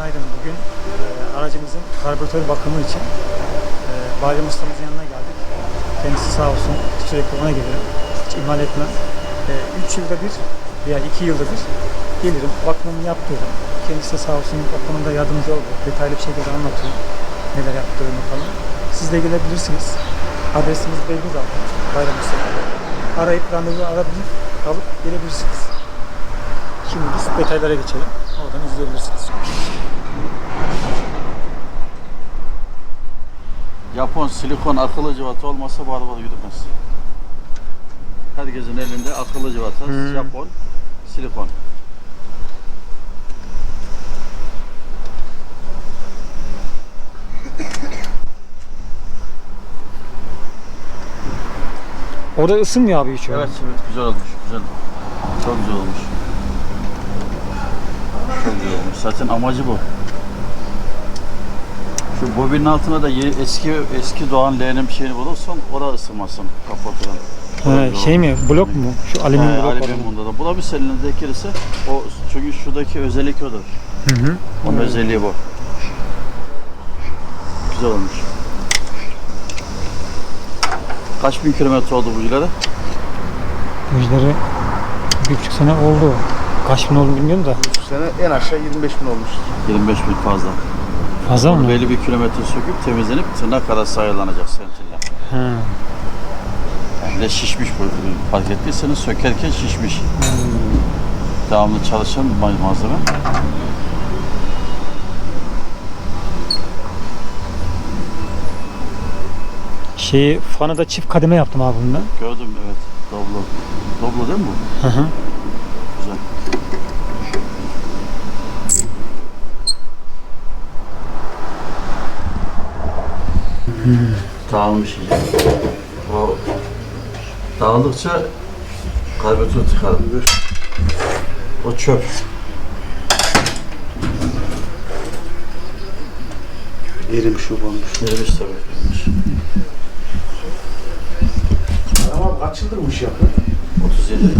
Günaydın. Bugün e, aracımızın karbüratör bakımı için e, Bali ustamızın yanına geldik. Kendisi sağ olsun sürekli ona gelirim. Hiç ihmal etmem. 3 yılda bir veya 2 yılda bir gelirim. Bakımımı yaptırırım. Kendisi sağ olsun bakımında yardımcı oldu. Detaylı bir şekilde anlatıyor. Neler yaptığını falan. Siz de gelebilirsiniz. Adresimiz belli zaten. Bayram Usta. Arayıp randevu alabilir, alıp gelebilirsiniz. Şimdi biz detaylara geçelim. Oradan izleyebilirsiniz. Japon silikon akıllı cıvata olmasa bu araba yürümez. Herkesin elinde akıllı cıvata, Hmm. Japon silikon. Orada ısınmıyor abi hiç öyle. Evet evet güzel olmuş, güzel. Çok güzel olmuş. Çok güzel olmuş. Zaten amacı bu. Şu bobinin altına da ye- eski eski doğan L'nin bir şeyini bulursan orada ısınmasın kapatılan. Ha, şey mi? Blok mu? Şu alüminyum He, blok alüminyum olan. bunda da. Bulabilirse elinde gelirse o çünkü şuradaki özellik odur. Hı hı. Onun özelliği bu. Güzel olmuş. Kaç bin kilometre oldu bu ileri? Müjdeleri bir buçuk sene oldu. Kaç bin oldu bilmiyorum da. Bu sene en aşağı 25 bin olmuş. 25 bin fazla. Fazla mı? belli bir kilometre söküp temizlenip tırnak arası ayarlanacak sentille. Ha. Yani şişmiş bu fark ettiyseniz sökerken şişmiş. Devamlı çalışan bir ma- malzeme. Şeyi fanı da çift kademe yaptım abi bundan. Gördüm evet. Doblo. Doblo değil mi bu? Hı hı. Güzel. Dağılmış iyice. O dağıldıkça karbüratör tıkar. O çöp. Erimiş olmuş. Erimiş tabii. erimiş. Ama kaç yıldır bu iş yapıyor? 37. 7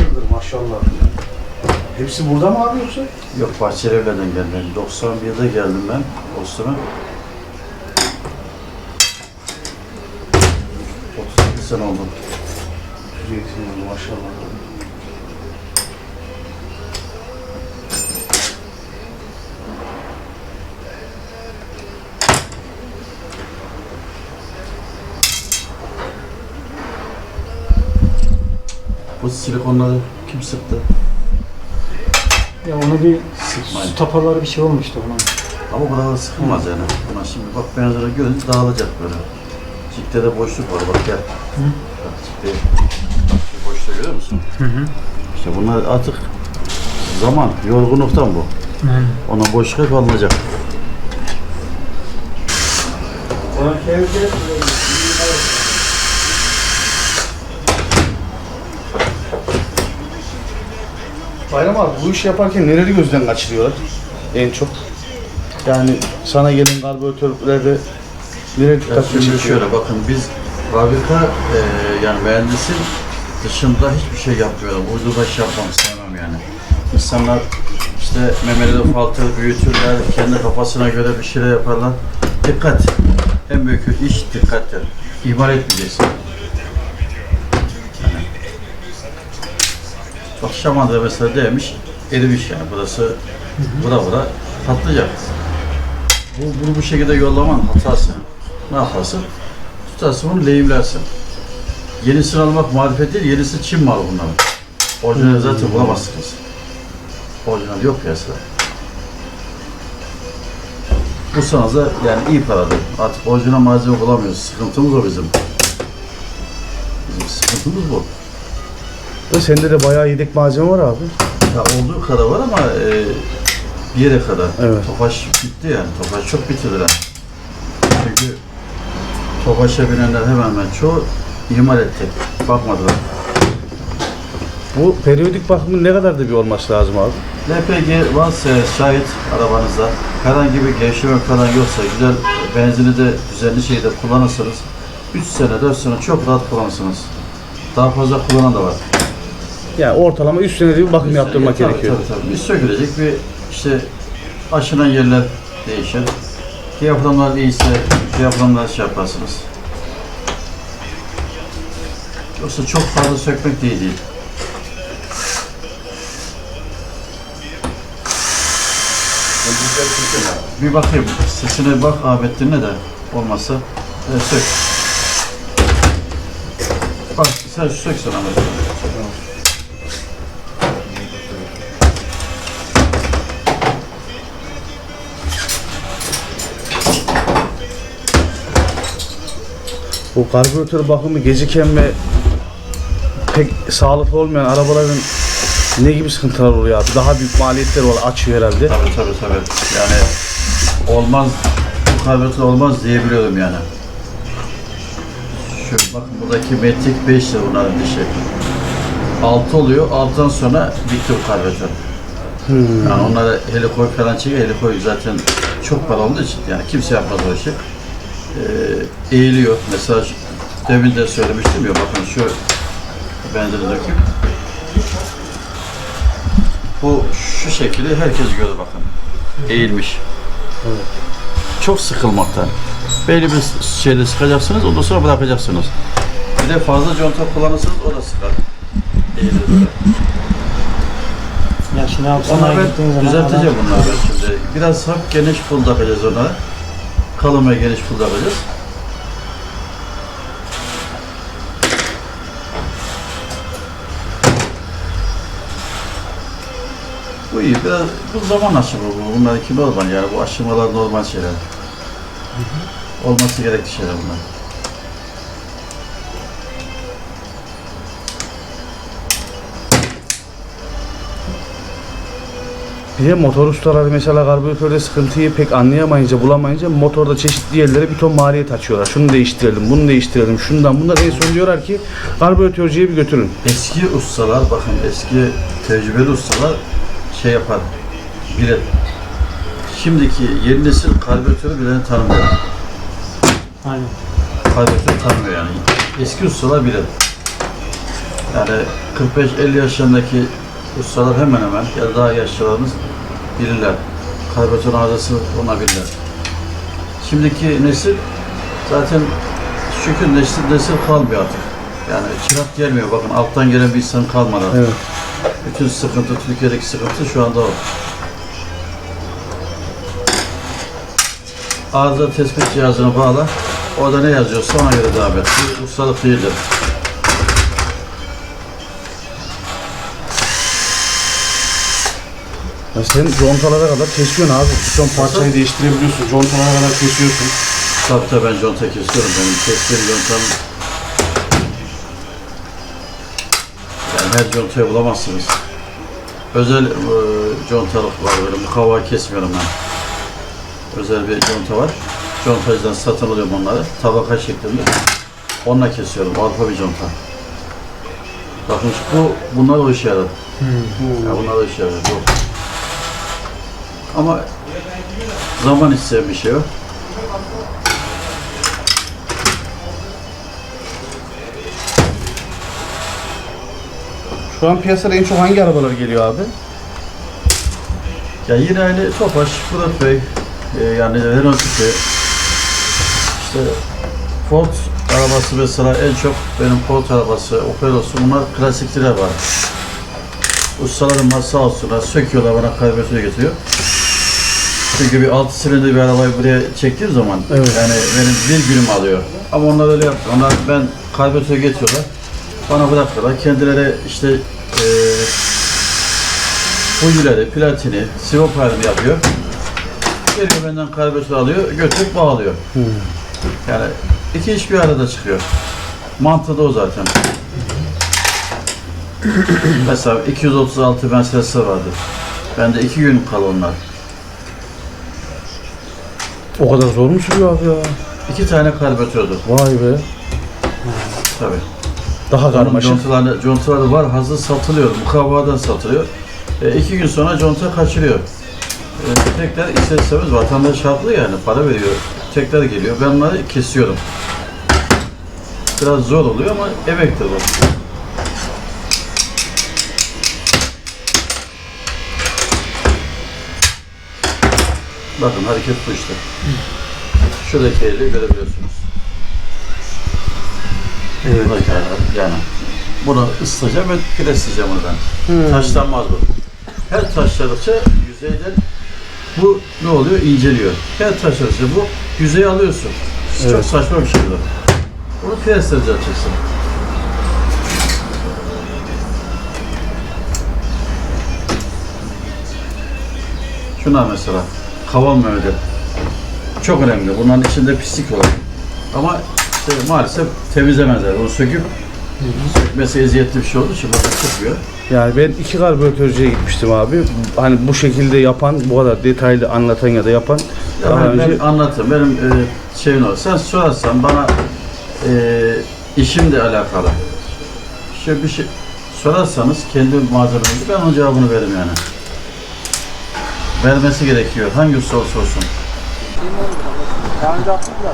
yıldır maşallah. Hepsi burada mı abi yoksa? Yok Bahçelievler'den geldim. 91'de geldim ben Boston'a. Sene oldu. Zeytin maşallah. Bu silikonları kim sıktı? Ya onu bir Sıkmayın. su tapaları bir şey olmuştu ona. Ama bu kadar da sıkılmaz yani. Buna şimdi bak benzeri görünce dağılacak böyle. Cikte de boşluk var bak gel. Bak cikte bak şu boşluğu görüyor musun? Hı hı. İşte bunlar artık zaman, yorgunluktan bu. Hı. Ona boşluk alınacak. Bayram abi bu işi yaparken neleri gözden kaçırıyorlar en çok? Yani sana gelen karbüratörlerde nereye Ya şimdi şöyle bakın biz fabrika e, yani mühendisin dışında hiçbir şey yapmıyorum. Uydu iş yapmam sevmem yani. İnsanlar işte memeleri ufaltır, büyütürler, kendi kafasına göre bir şeyler yaparlar. Dikkat. En büyük iş dikkattir. İhmal etmeyeceksin. Yani. Bak Şaman'da mesela demiş, erimiş yani burası, bura bura patlayacak. Bu, bunu bu şekilde yollaman hatası. Ne yaparsın? Tutarsın bunu lehimlersin. Yenisini almak marifet değil, yenisi Çin malı bunların. Orijinali zaten bulamazsınız. Orijinal yok piyasada. Bulsanız da yani iyi paradır. Artık orijinal malzeme bulamıyoruz. Sıkıntımız o bizim. Bizim sıkıntımız bu. Ve Sende de bayağı yedek malzeme var abi. Ya olduğu kadar var ama e, bir yere kadar. Evet. Tofaş bitti yani. Tofaş çok bitirdiler. Tofaş'a binenler hemen hemen çoğu imal etti. Bakmadılar. Bu periyodik bakımın ne kadar da bir olması lazım abi? LPG varsa şayet arabanızda herhangi bir gevşeme falan yoksa güzel benzini de düzenli şekilde kullanırsanız 3 sene 4 sene çok rahat kullanırsınız. Daha fazla kullanan da var. Yani ortalama 3 senede bir bakım yaptırmak Tabii, gerekiyor. Tabii tabii. Bir sökülecek bir işte aşınan yerler değişir. Diyaframlar iyiyse diyaframlar şey yaparsınız. Yoksa çok fazla sökmek değil değil. Bir bakayım, sesine bak Ahmet'ine de olmazsa e, sök. Bak sen sök sana Ahmet. Bu karbüratör bakımı geciken ve pek sağlıklı olmayan arabaların ne gibi sıkıntılar oluyor abi? Daha büyük maliyetler var açıyor herhalde. Tabii tabii tabii. Yani olmaz, bu karbüratör olmaz diyebiliyorum yani. Şu bakın buradaki metrik 5 lira bunların dişi. 6 oluyor, 6'dan sonra bitti bu karbüratör. Yani onlara helikoy falan çekiyor, helikoy zaten çok para olduğu için yani kimse yapmaz o işi. Ee, eğiliyor. Mesela demin de söylemiştim ya bakın şu benzeri döküp bu şu şekilde herkes gördü bakın. Eğilmiş. Çok sıkılmaktan. Belli bir şeyde sıkacaksınız, ondan sonra bırakacaksınız. Bir de fazla conta kullanırsanız o da sıkar. Eğilir böyle. Ya şimdi sanayiye ben düzelteceğim bunları şimdi. Biraz hafif geniş takacağız onlara. Kalın ve geniş pul takacağız. Bu iyi. Biraz bu zaman aşımı bu. Bunlarınki normal yani. Bu aşımalar normal şeyler. Olması gerekli şeyler bunlar. Bir de motor ustaları mesela karbüratörde sıkıntıyı pek anlayamayınca, bulamayınca motorda çeşitli yerlere bir ton maliyet açıyorlar. Şunu değiştirelim, bunu değiştirelim, şundan bundan en son diyorlar ki karbüratörcüye bir götürün. Eski ustalar, bakın eski tecrübeli ustalar şey yapar, bilir. Şimdiki yeni nesil karbüratörü bileni tanımıyor. Aynen. Karbüratörü tanımıyor yani. Eski ustalar bilir. Yani 45-50 yaşlarındaki ustalar hemen hemen ya da daha yaşlılarımız bilirler. Karbüratörün arızası ona bilirler. Şimdiki nesil zaten şükür nesil, nesil kalmıyor artık. Yani çırak gelmiyor. Bakın alttan gelen bir insan kalmadı artık. Evet. Bütün sıkıntı, Türkiye'deki sıkıntı şu anda o. Arıza tespit cihazına bağla. Orada ne yazıyorsa ona göre devam et. Bu ustalık değildir. Ya sen contalara kadar kesiyorsun abi. Ton parçayı değiştirebiliyorsun. Contalara kadar kesiyorsun. Tabii tabii ben conta kesiyorum. Benim kestiğim contam yani her contayı bulamazsınız. Özel e, contalık var böyle mukavva kesmiyorum ben. Özel bir conta var. Contacıdan satın alıyorum onları. Tabaka şeklinde. Onunla kesiyorum. Alfa bir conta. Bakın bu bunlar o işe yarar. Ya bunlar o işe yarar. Bu. Ama zaman isteyen bir şey o. Şu an piyasada en çok hangi arabalar geliyor abi? Ya yine aynı Tofaş, Fırat Bey, e, yani Renault tipi, işte Ford arabası mesela en çok benim Ford arabası, Opel olsun bunlar klasikçiler var. Ustalarım sağ olsunlar, söküyorlar bana karbüratörü getiriyor. Çünkü bir 6 silindir bir arabayı buraya çektiğim zaman Evet. yani benim bir günüm alıyor. Ama onlar öyle yapmıyor. Onlar ben karbüratörü getiriyorlar. Bana bırakıyorlar. Kendileri işte eee Fujileri, platini, sivop halini yapıyor. Geliyor benden karbüratör alıyor, götürüp bağlıyor. Yani iki iş bir arada çıkıyor. Mantığı da o zaten. Mesela 236 meselesi vardı. Bende iki gün kal onlar. O kadar zor mu sürüyor abi ya? İki tane karbüratördu. Vay be. Tabii. Daha Onun karmaşık. contaları, contaları var, hazır satılıyor. Mukavvadan satılıyor. E, iki gün sonra conta kaçırıyor. E, tekrar ister istemez vatandaş haklı yani para veriyor. Tekrar geliyor. Ben onları kesiyorum. Biraz zor oluyor ama emektir bu. Bakın hareket bu işte. Şuradaki eli görebiliyorsunuz. Evet. Buradaki eli, yani. Bunu ısıtacağım ve presleyeceğim onu ben. Taşlanmaz bu. Her taşladıkça yüzeyden bu ne oluyor? İnceliyor. Her taşladıkça bu yüzeyi alıyorsun. Çok Evet. saçma bir şey bu. Bunu presleyeceksin. Şuna mesela kaval Mehmet'e çok önemli. Bunların içinde pislik olur. Ama işte maalesef temizlemezler. Onu söküp sökmesi eziyetli bir şey olduğu için bakın çıkıyor. Yani ben iki karbüratörcüye gitmiştim abi. Hani bu şekilde yapan, bu kadar detaylı anlatan ya da yapan Ya daha ben, önce ben anlatayım. Benim e, şeyim o. Sen sorarsan bana e, işimle alakalı. İşte bir şey sorarsanız kendi malzemenizi ben onun cevabını veririm yani. Vermesi gerekiyor. Hangisi olursa olsun.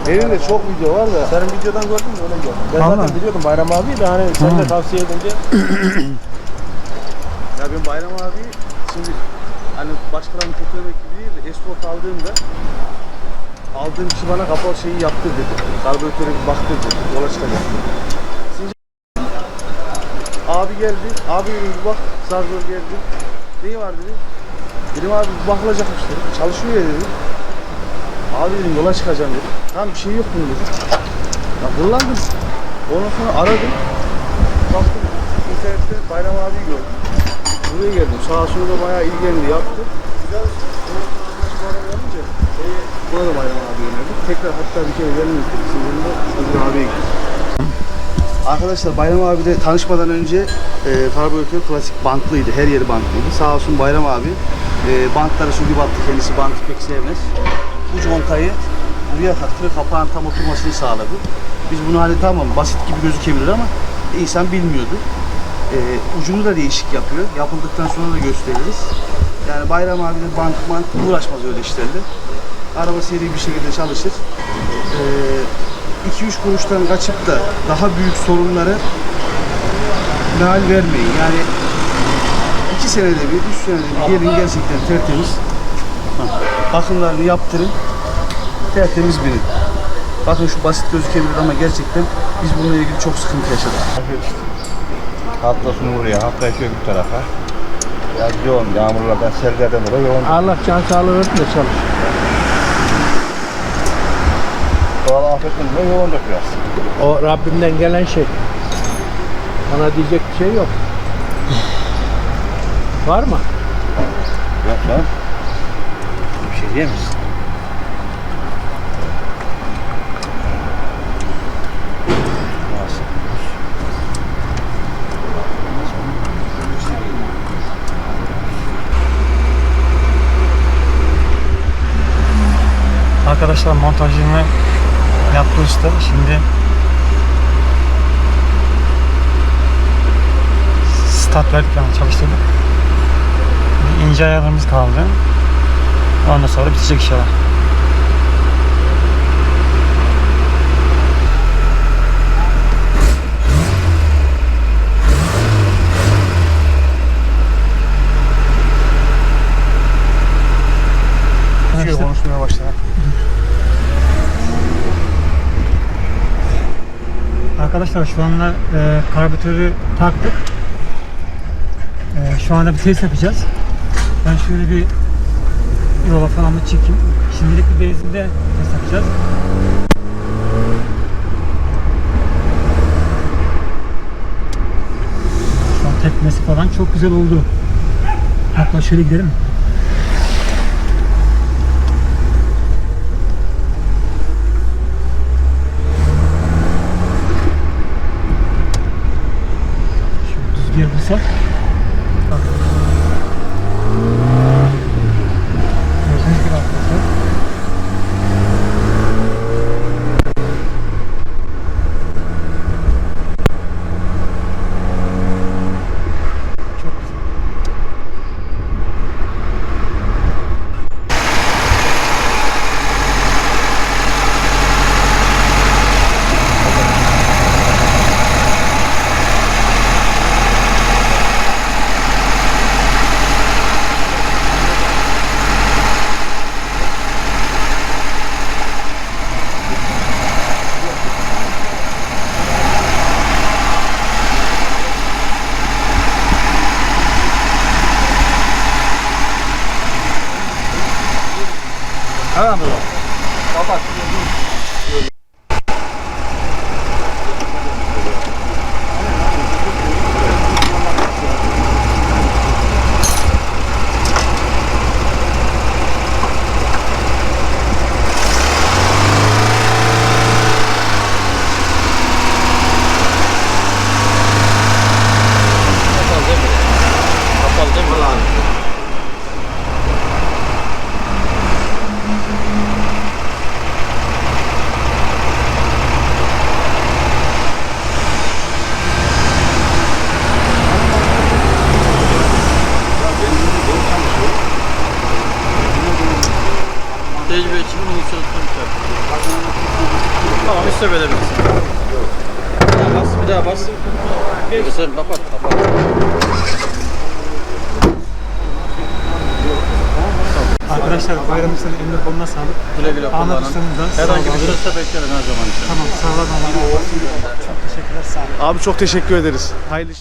Benim de çok video var da. Senin videodan gördüm mü öyle gördüm. Ben Vallahi. zaten biliyordum Bayram abi de hani sen de tavsiye edince Ya ben Bayram abi şimdi hani başkalarının kötülemek gibi değil de esport aldığımda aldığım kişi bana kapalı şeyi yaptır dedi. Karbüratöre bir baktır dedi. Yola çıkacak. Şimdi abi geldi. Abi dedim bir bak. Sargör geldi. Neyi var dedi. Dedim abi bu bakılacakmış dedi. Çalışıyor ya dedi. Abi dedim yola çıkacağım dedi. Tamam bir şey yok bunun dedi. Ya kullandım. Ondan sonra aradım. Baktım internette Bayram abi gördüm. Buraya geldim. Sağa sola bayağı ilgilendi, yaptı. Güzel gelince buna da Bayram abi önerdim. Tekrar hatta bir kere gelin Sinirinde Ödül abiye gittim. Arkadaşlar Bayram abi de tanışmadan önce e, karbüratör klasik bantlıydı. Her yeri bantlıydı. Sağ olsun Bayram abi e, bantları şu gibi attı. Kendisi bantı pek sevmez. Bu contayı buraya taktı ve kapağın tam oturmasını sağladı. Biz bunu hani tamam basit gibi gözükebilir ama insan bilmiyordu. E, ucunu da değişik yapıyor. Yapıldıktan sonra da gösteririz. Yani Bayram abi de bant bant uğraşmaz öyle işlerle. Araba seri bir şekilde çalışır. E, 2-3 kuruştan kaçıp da daha büyük sorunları meal vermeyin. Yani 2 senede bir, 3 senede bir gelin gerçekten tertemiz. Bakımlarını yaptırın. Tertemiz binin. Bakın şu basit gözükebilir ama gerçekten biz bununla ilgili çok sıkıntı yaşadık. Hafta sonu buraya, hafta içi öbür tarafa. Biraz yoğun, yağmurlardan, sellerden dolayı yoğun. Allah can sağlığı de çalış. Doğal afetten dolayı yoğundur biraz. O Rabbimden gelen şey. Bana diyecek bir şey yok. Var mı? Yok lan. Bir şey diyemezsin. Arkadaşlar montajını yaptı usta. Şimdi start verdik yani çalıştırdık. İnce ayarlarımız kaldı. Ondan sonra bitecek inşallah. Şey konuşmaya başladı. Arkadaşlar şu anda e, karbüratörü taktık. E, şu anda bir test yapacağız. Ben şöyle bir yola falan bir çekeyim. Şimdilik bir benzinde test yapacağız. Şu an tepmesi falan çok güzel oldu. Hatta şöyle gidelim. Şöyle düzgün yer bulsak. Bir daha bas, bir daha bas. Bir sen kapat, kapat. Arkadaşlar bayram üstüne eline koluna sağlık. Güle güle Ahmet kullanın. Usta'nın da Herhangi bir şeyse beklerim her zaman için. Tamam sağ olun. Çok teşekkürler sağ olun. Abi çok teşekkür ederiz. Hayırlı